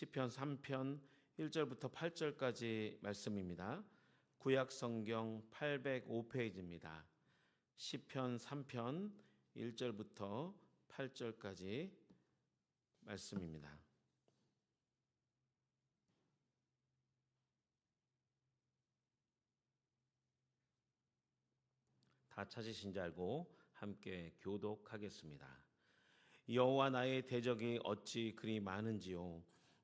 시편 3편 1절부터 8절까지 말씀입니다. 구약 성경 805페이지입니다. 시편 3편 1절부터 8절까지 말씀입니다. 다 찾으신 줄 알고 함께 교독하겠습니다. 여호와 나의 대적이 어찌 그리 많은지요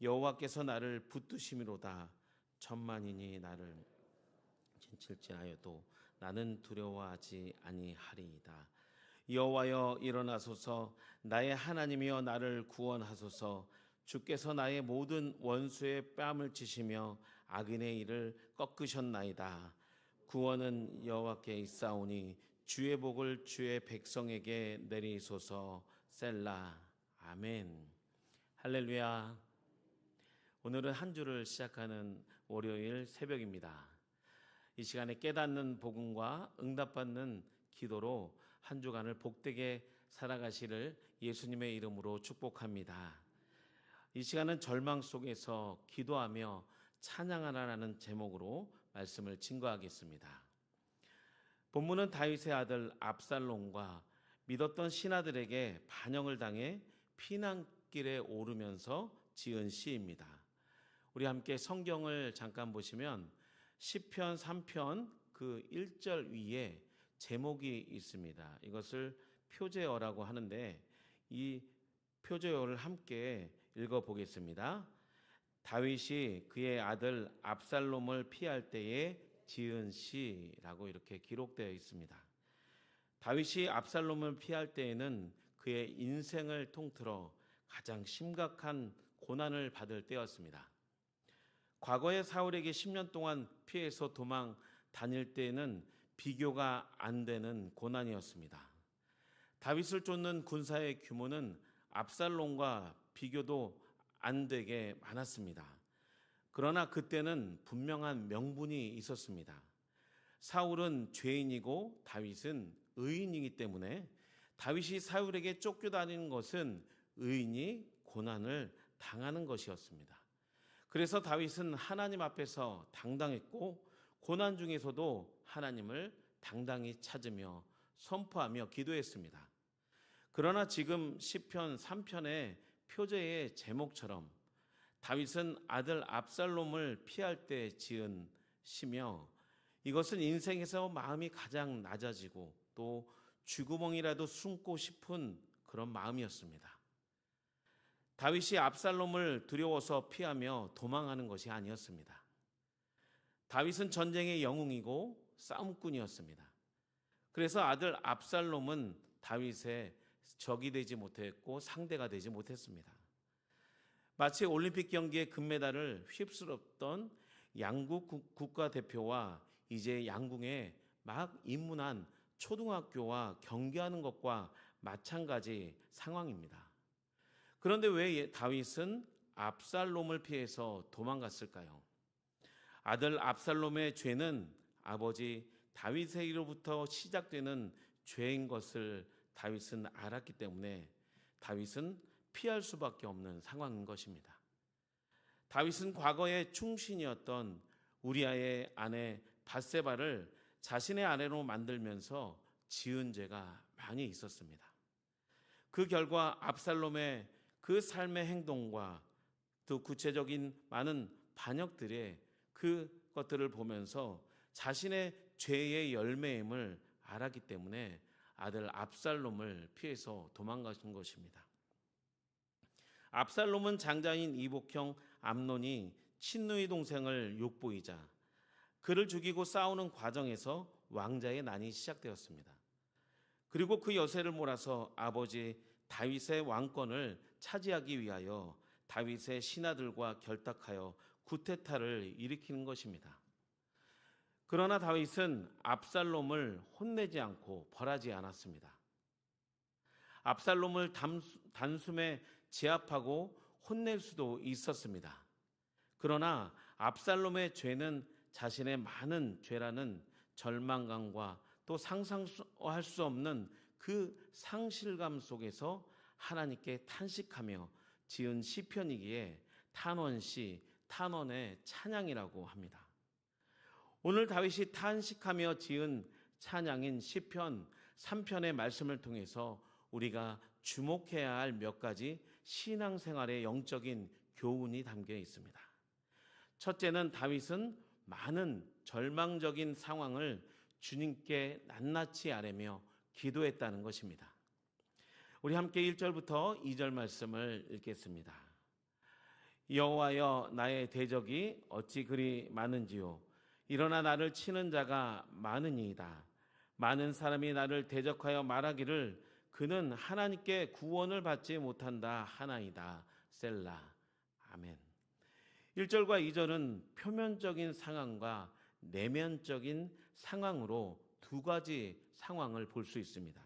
여호와께서 나를 붙드심이로다. 천만인이 나를 진칠지하여도 나는 두려워하지 아니하리이다. 여호와여 일어나소서. 나의 하나님이여 나를 구원하소서. 주께서 나의 모든 원수의 뺨을 치시며 악인의 일을 꺾으셨나이다. 구원은 여호와께 있사오니 주의 복을 주의 백성에게 내리소서. 셀라. 아멘. 할렐루야. 오늘은 한 주를 시작하는 월요일 새벽입니다. 이 시간에 깨닫는 복음과 응답받는 기도로 한 주간을 복되게 살아가시를 예수님의 이름으로 축복합니다. 이 시간은 절망 속에서 기도하며 찬양하라는 제목으로 말씀을 증거하겠습니다. 본문은 다윗의 아들 압살롬과 믿었던 신하들에게 반영을 당해 피난길에 오르면서 지은 시입니다. 우리 함께 성경을 잠깐 보시면 시편 3편 그 1절 위에 제목이 있습니다. 이것을 표제어라고 하는데 이 표제어를 함께 읽어 보겠습니다. 다윗이 그의 아들 압살롬을 피할 때에 지은 시라고 이렇게 기록되어 있습니다. 다윗이 압살롬을 피할 때에는 그의 인생을 통틀어 가장 심각한 고난을 받을 때였습니다. 과거에 사울에게 10년 동안 피해서 도망 다닐 때에는 비교가 안 되는 고난이었습니다. 다윗을 쫓는 군사의 규모는 압살롬과 비교도 안 되게 많았습니다. 그러나 그때는 분명한 명분이 있었습니다. 사울은 죄인이고 다윗은 의인이기 때문에 다윗이 사울에게 쫓겨다니는 것은 의인이 고난을 당하는 것이었습니다. 그래서 다윗은 하나님 앞에서 당당했고 고난 중에서도 하나님을 당당히 찾으며 선포하며 기도했습니다. 그러나 지금 시편 3편의 표제의 제목처럼 다윗은 아들 압살롬을 피할 때 지은 시며 이것은 인생에서 마음이 가장 낮아지고 또 쥐구멍이라도 숨고 싶은 그런 마음이었습니다. 다윗이 압살롬을 두려워서 피하며 도망하는 것이 아니었습니다. 다윗은 전쟁의 영웅이고 싸움꾼이었습니다. 그래서 아들 압살롬은 다윗의 적이 되지 못했고 상대가 되지 못했습니다. 마치 올림픽 경기의 금메달을 휩쓸었던 양국 국가대표와 이제 양궁에 막 입문한 초등학교와 경기하는 것과 마찬가지 상황입니다. 그런데 왜 다윗은 압살롬을 피해서 도망갔을까요? 아들 압살롬의 죄는 아버지 다윗에게로부터 시작되는 죄인 것을 다윗은 알았기 때문에 다윗은 피할 수밖에 없는 상황인 것입니다. 다윗은 과거의 충신이었던 우리아의 아내 바세바를 자신의 아내로 만들면서 지은 죄가 많이 있었습니다. 그 결과 압살롬의 그 삶의 행동과 또 구체적인 많은 반역들의 그 것들을 보면서 자신의 죄의 열매임을 알았기 때문에 아들 압살롬을 피해서 도망가신 것입니다. 압살롬은 장자인 이복형 암논이 친누이 동생을 욕보이자 그를 죽이고 싸우는 과정에서 왕자의 난이 시작되었습니다. 그리고 그 여세를 몰아서 아버지 다윗의 왕권을 차지하기 위하여 다윗의 신하들과 결탁하여 구테타를 일으키는 것입니다. 그러나 다윗은 압살롬을 혼내지 않고 벌하지 않았습니다. 압살롬을 단숨에 제압하고 혼낼 수도 있었습니다. 그러나 압살롬의 죄는 자신의 많은 죄라는 절망감과 또 상상할 수 없는 그 상실감 속에서 하나님께 탄식하며 지은 시편이기에 탄원시 탄원의 찬양이라고 합니다. 오늘 다윗이 탄식하며 지은 찬양인 시편 3편의 말씀을 통해서 우리가 주목해야 할 몇 가지 신앙생활의 영적인 교훈이 담겨 있습니다. 첫째는 다윗은 많은 절망적인 상황을 주님께 낱낱이 아뢰며 기도했다는 것입니다. 우리 함께 1절부터 2절 말씀을 읽겠습니다. 여호와여 나의 대적이 어찌 그리 많은지요 일어나 나를 치는 자가 많으니이다. 많은 사람이 나를 대적하여 말하기를 그는 하나님께 구원을 받지 못한다 하나이다. 셀라. 아멘. 1절과 2절은 표면적인 상황과 내면적인 상황으로 두 가지 상황을 볼 수 있습니다.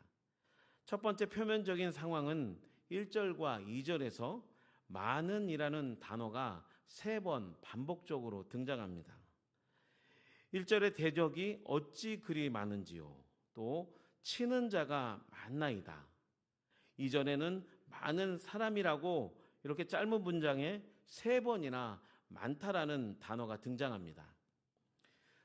첫 번째 표면적인 상황은 1절과 2절에서 많은이라는 단어가 세 번 반복적으로 등장합니다. 1절의 대적이 어찌 그리 많은지요. 또 치는 자가 많나이다. 이전에는 많은 사람이라고 이렇게 짧은 문장에 세 번이나 많다라는 단어가 등장합니다.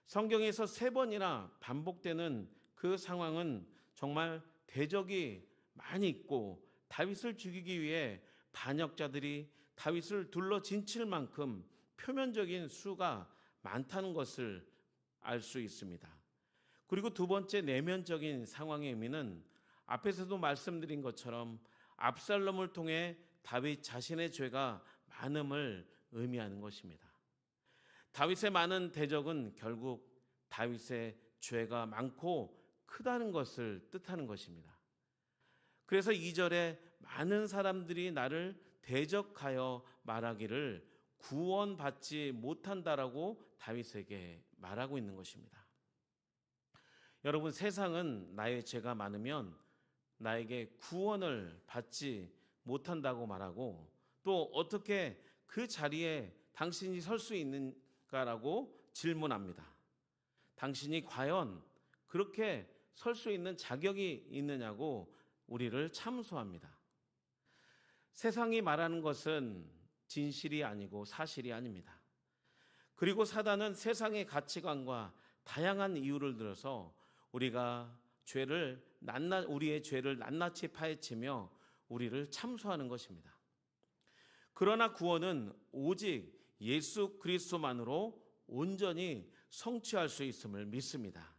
성경에서 세 번이나 반복되는 그 상황은 정말 대적이 많이 있고 다윗을 죽이기 위해 반역자들이 다윗을 둘러 진칠 만큼 표면적인 수가 많다는 것을 알 수 있습니다. 그리고 두 번째 내면적인 상황의 의미는 앞에서도 말씀드린 것처럼 압살롬을 통해 다윗 자신의 죄가 많음을 의미하는 것입니다. 다윗의 많은 대적은 결국 다윗의 죄가 많고 크다는 것을 뜻하는 것입니다. 그래서 2절에 많은 사람들이 나를 대적하여 말하기를 구원받지 못한다라고 다윗에게 말하고 있는 것입니다. 여러분 세상은 나의 죄가 많으면 나에게 구원을 받지 못한다고 말하고 또 어떻게 그 자리에 당신이 설 수 있는 가라고 질문합니다. 당신이 과연 그렇게 설 수 있는 자격이 있느냐고 우리를 참소합니다. 세상이 말하는 것은 진실이 아니고 사실이 아닙니다. 그리고 사단은 세상의 가치관과 다양한 이유를 들어서 우리가 죄를 낱낱 우리의 죄를 낱낱이 파헤치며 우리를 참소하는 것입니다. 그러나 구원은 오직 예수 그리스도만으로 온전히 성취할 수 있음을 믿습니다.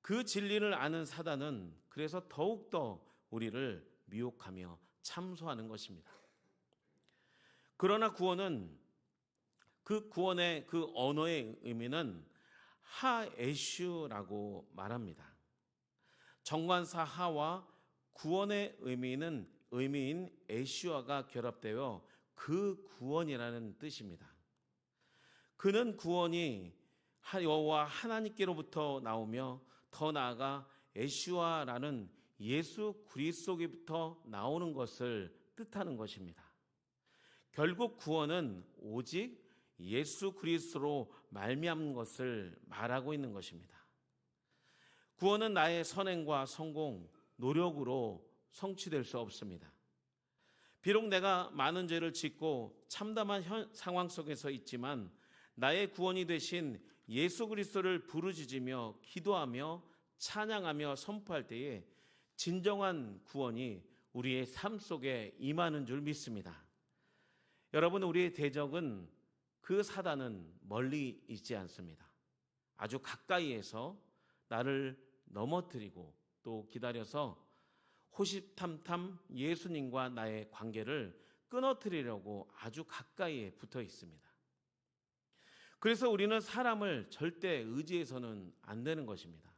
그 진리를 아는 사단은 그래서 더욱더 우리를 미혹하며 참소하는 것입니다. 그러나 구원은 그 구원의 그 언어의 의미는 하에슈라고 말합니다. 정관사 하와 구원의 의미는 의미인 에슈아가 결합되어 그 구원이라는 뜻입니다. 그는 구원이 여호와 하나님께로부터 나오며 더 나아가 에슈아라는 예수 그리스도로부터 나오는 것을 뜻하는 것입니다. 결국 구원은 오직 예수 그리스도로 말미암는 것을 말하고 있는 것입니다. 구원은 나의 선행과 성공, 노력으로 성취될 수 없습니다. 비록 내가 많은 죄를 짓고 참담한 현, 상황 속에서 있지만 나의 구원이 되신 예수 그리스도를 부르짖으며 기도하며 찬양하며 선포할 때에 진정한 구원이 우리의 삶 속에 임하는 줄 믿습니다. 여러분 우리의 대적은 그 사단은 멀리 있지 않습니다. 아주 가까이에서 나를 넘어뜨리고 또 기다려서 호시탐탐 예수님과 나의 관계를 끊어뜨리려고 아주 가까이에 붙어 있습니다. 그래서 우리는 사람을 절대 의지해서는 안 되는 것입니다.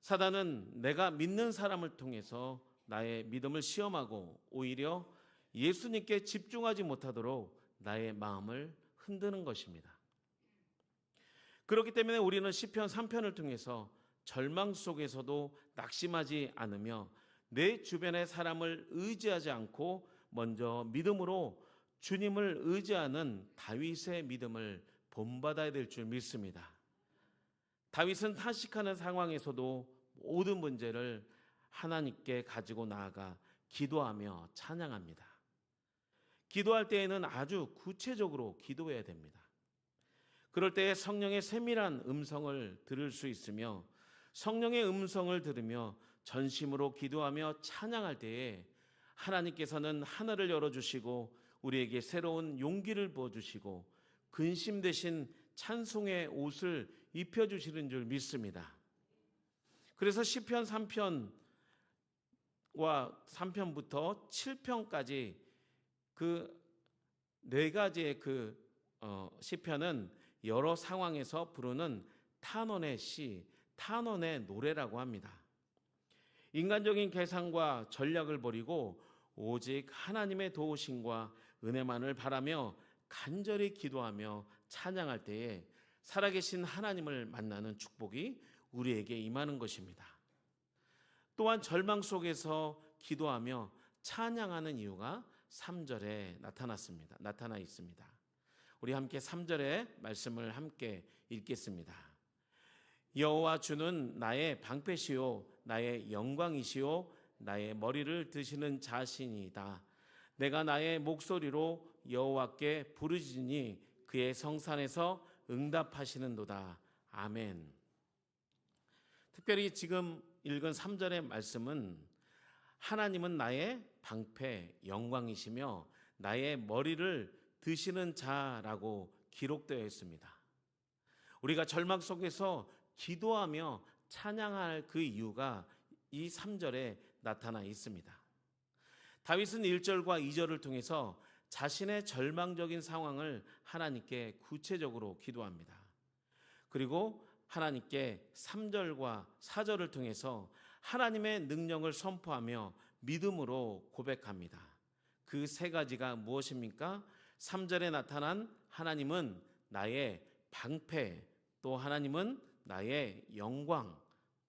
사단은 내가 믿는 사람을 통해서 나의 믿음을 시험하고 오히려 예수님께 집중하지 못하도록 나의 마음을 흔드는 것입니다. 그렇기 때문에 우리는 시편 3편을 통해서 절망 속에서도 낙심하지 않으며 내 주변의 사람을 의지하지 않고 먼저 믿음으로 주님을 의지하는 다윗의 믿음을 본받아야 될 줄 믿습니다. 다윗은 탄식하는 상황에서도 모든 문제를 하나님께 가지고 나아가 기도하며 찬양합니다. 기도할 때에는 아주 구체적으로 기도해야 됩니다. 그럴 때 성령의 세밀한 음성을 들을 수 있으며 성령의 음성을 들으며 전심으로 기도하며 찬양할 때에 하나님께서는 하늘을 열어주시고 우리에게 새로운 용기를 부어주시고 근심 대신 찬송의 옷을 입혀주시는 줄 믿습니다. 그래서 시편 3편과 3편부터 7편까지 그 네 가지의 그 어, 시편은 여러 상황에서 부르는 탄원의 시, 탄원의 노래라고 합니다. 인간적인 계산과 전략을 버리고 오직 하나님의 도우심과 은혜만을 바라며 간절히 기도하며 찬양할 때에 살아계신 하나님을 만나는 축복이 우리에게 임하는 것입니다. 또한 절망 속에서 기도하며 찬양하는 이유가 3절에 나타났습니다. 나타나 있습니다. 우리 함께 3절의 말씀을 함께 읽겠습니다. 여호와 주는 나의 방패시요 나의 영광이시요 나의 머리를 드시는 자신이다. 내가 나의 목소리로 여호와께 부르짖으니 그의 성산에서 응답하시는도다. 아멘. 특별히 지금 읽은 3절의 말씀은 하나님은 나의 방패 영광이시며 나의 머리를 드시는 자라고 기록되어 있습니다. 우리가 절망 속에서 기도하며 찬양할 그 이유가 이 3절에 나타나 있습니다. 다윗은 1절과 2절을 통해서 자신의 절망적인 상황을 하나님께 구체적으로 기도합니다. 그리고 하나님께 3절과 4절을 통해서 하나님의 능력을 선포하며 믿음으로 고백합니다. 그 세 가지가 무엇입니까? 3절에 나타난 하나님은 나의 방패, 또 하나님은 나의 영광,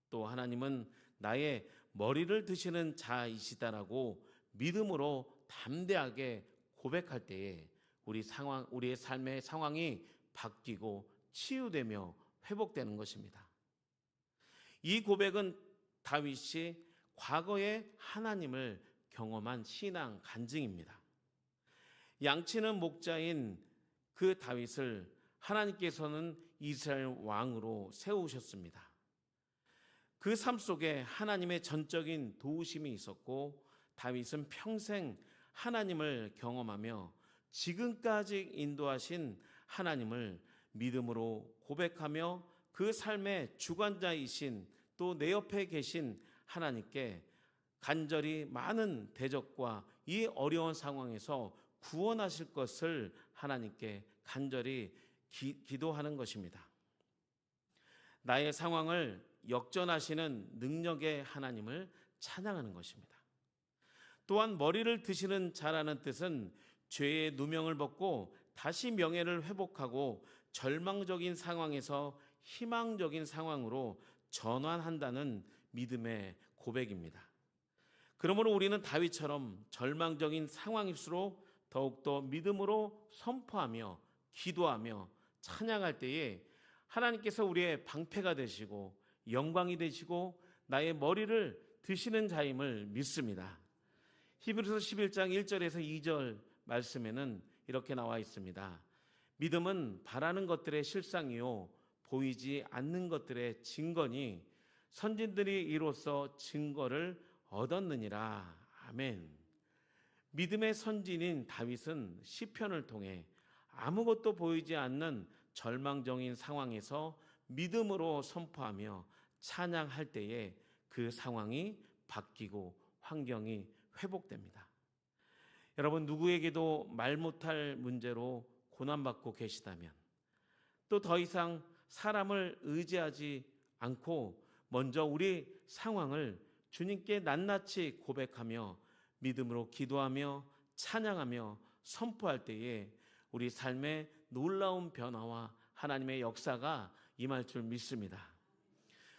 또 하나님은 나의 머리를 드시는 자이시다라고 믿음으로 담대하게 고백할 때에 우리 상황, 우리의 삶의 상황이 바뀌고 치유되며 회복되는 것입니다. 이 고백은 다윗이 과거에 하나님을 경험한 신앙 간증입니다. 양치는 목자인 그 다윗을 하나님께서는 이스라엘 왕으로 세우셨습니다. 그 삶 속에 하나님의 전적인 도우심이 있었고 다윗은 평생 하나님을 경험하며 지금까지 인도하신 하나님을 믿음으로 고백하며 그 삶의 주관자이신 또 내 옆에 계신 하나님께 간절히 많은 대적과 이 어려운 상황에서 구원하실 것을 하나님께 간절히 기, 기도하는 것입니다. 나의 상황을 역전하시는 능력의 하나님을 찬양하는 것입니다. 또한 머리를 드시는 자라는 뜻은 죄의 누명을 벗고 다시 명예를 회복하고 절망적인 상황에서 희망적인 상황으로 전환한다는 믿음의 고백입니다. 그러므로 우리는 다윗처럼 절망적인 상황일수록 더욱더 믿음으로 선포하며 기도하며 찬양할 때에 하나님께서 우리의 방패가 되시고 영광이 되시고 나의 머리를 드시는 자임을 믿습니다. 히브리서 11장 1절에서 2절 말씀에는 이렇게 나와 있습니다. 믿음은 바라는 것들의 실상이요 보이지 않는 것들의 증거니 선진들이 이로써 증거를 얻었느니라. 아멘. 믿음의 선진인 다윗은 시편을 통해 아무것도 보이지 않는 절망적인 상황에서 믿음으로 선포하며 찬양할 때에 그 상황이 바뀌고 환경이 회복됩니다. 여러분 누구에게도 말 못할 문제로 고난받고 계시다면 또 더 이상 사람을 의지하지 않고 먼저 우리 상황을 주님께 낱낱이 고백하며 믿음으로 기도하며 찬양하며 선포할 때에 우리 삶의 놀라운 변화와 하나님의 역사가 임할 줄 믿습니다.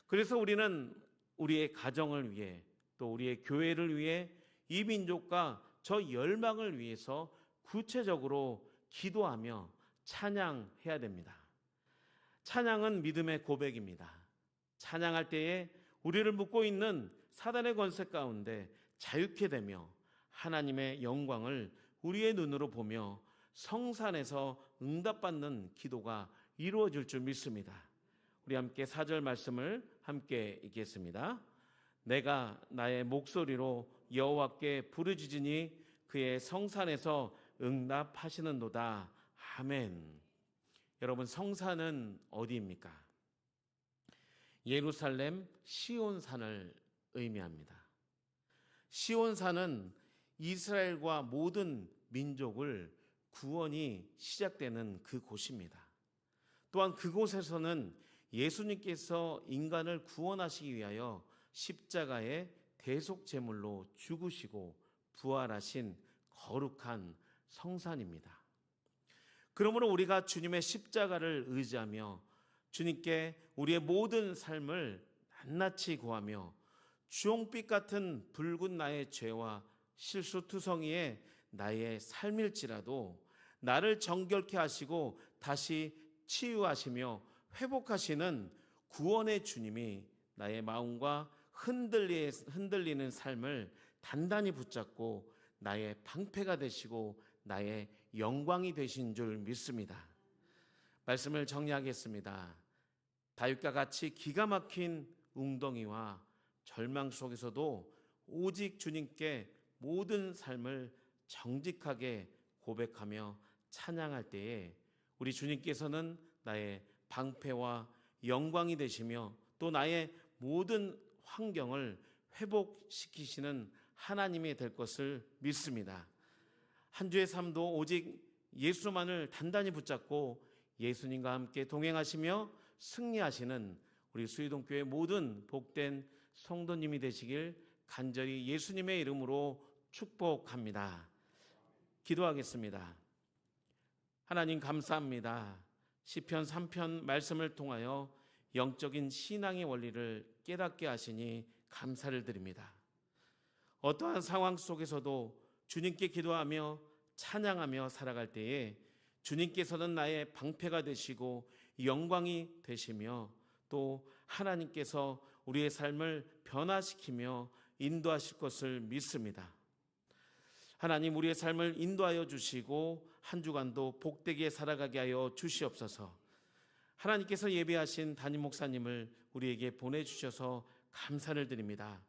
그래서 우리는 우리의 가정을 위해 또 우리의 교회를 위해 이 민족과 저 열방을 위해서 구체적으로 기도하며 찬양해야 됩니다. 찬양은 믿음의 고백입니다. 찬양할 때에 우리를 묶고 있는 사단의 권세 가운데 자유케 되며 하나님의 영광을 우리의 눈으로 보며 성산에서 응답받는 기도가 이루어질 줄 믿습니다. 우리 함께 사절 말씀을 함께 읽겠습니다. 내가 나의 목소리로 여호와께 부르짖으니 그의 성산에서 응답하시는도다. 아멘. 여러분 성산은 어디입니까? 예루살렘 시온산을 의미합니다. 시온산은 이스라엘과 모든 민족을 구원이 시작되는 그 곳입니다. 또한 그곳에서는 예수님께서 인간을 구원하시기 위하여 십자가의 대속 제물로 죽으시고 부활하신 거룩한 성산입니다. 그러므로 우리가 주님의 십자가를 의지하며 주님께 우리의 모든 삶을 낱낱이 구하며 주홍빛 같은 붉은 나의 죄와 실수투성이의 나의 삶일지라도 나를 정결케 하시고 다시 치유하시며 회복하시는 구원의 주님이 나의 마음과 흔들리, 흔들리는 삶을 단단히 붙잡고 나의 방패가 되시고 나의 영광이 되신 줄 믿습니다. 말씀을 정리하겠습니다. 다윗과 같이 기가 막힌 웅덩이와 절망 속에서도 오직 주님께 모든 삶을 정직하게 고백하며 찬양할 때에 우리 주님께서는 나의 방패와 영광이 되시며 또 나의 모든 환경을 회복시키시는 하나님이 될 것을 믿습니다. 한 주의 삶도 오직 예수만을 단단히 붙잡고 예수님과 함께 동행하시며 승리하시는 우리 수의동교회 모든 복된 성도님이 되시길 간절히 예수님의 이름으로 축복합니다. 기도하겠습니다. 하나님 감사합니다. 시편 3편 말씀을 통하여 영적인 신앙의 원리를 깨닫게 하시니 감사를 드립니다. 어떠한 상황 속에서도 주님께 기도하며 찬양하며 살아갈 때에 주님께서는 나의 방패가 되시고 영광이 되시며 또 하나님께서 우리의 삶을 변화시키며 인도하실 것을 믿습니다. 하나님 우리의 삶을 인도하여 주시고 한 주간도 복되게 살아가게 하여 주시옵소서. 하나님께서 예배하신 담임 목사님을 우리에게 보내주셔서 감사를 드립니다.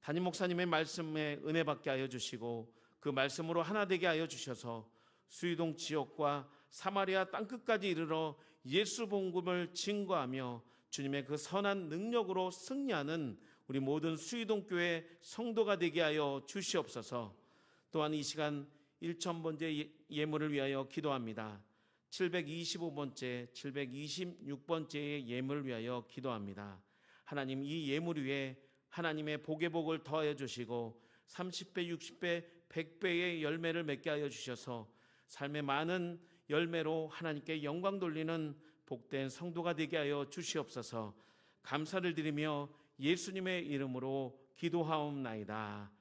담임 목사님의 말씀에 은혜 받게 하여 주시고 그 말씀으로 하나 되게 하여 주셔서 수유동 지역과 사마리아 땅끝까지 이르러 예수 복음을 증거하며 주님의 그 선한 능력으로 승리하는 우리 모든 수유동 교회 성도가 되게 하여 주시옵소서. 또한 이 시간 1천번째 예물을 위하여 기도합니다. 725번째, 726번째의 예물을 위하여 기도합니다. 하나님 이 예물 위에 하나님의 복의 복을 더하여 주시고 30배, 60배, 100배의 열매를 맺게 하여 주셔서 삶의 많은 열매로 하나님께 영광 돌리는 복된 성도가 되게 하여 주시옵소서. 감사를 드리며 예수님의 이름으로 기도하옵나이다.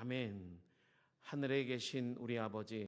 아멘. 하늘에 계신 우리 아버지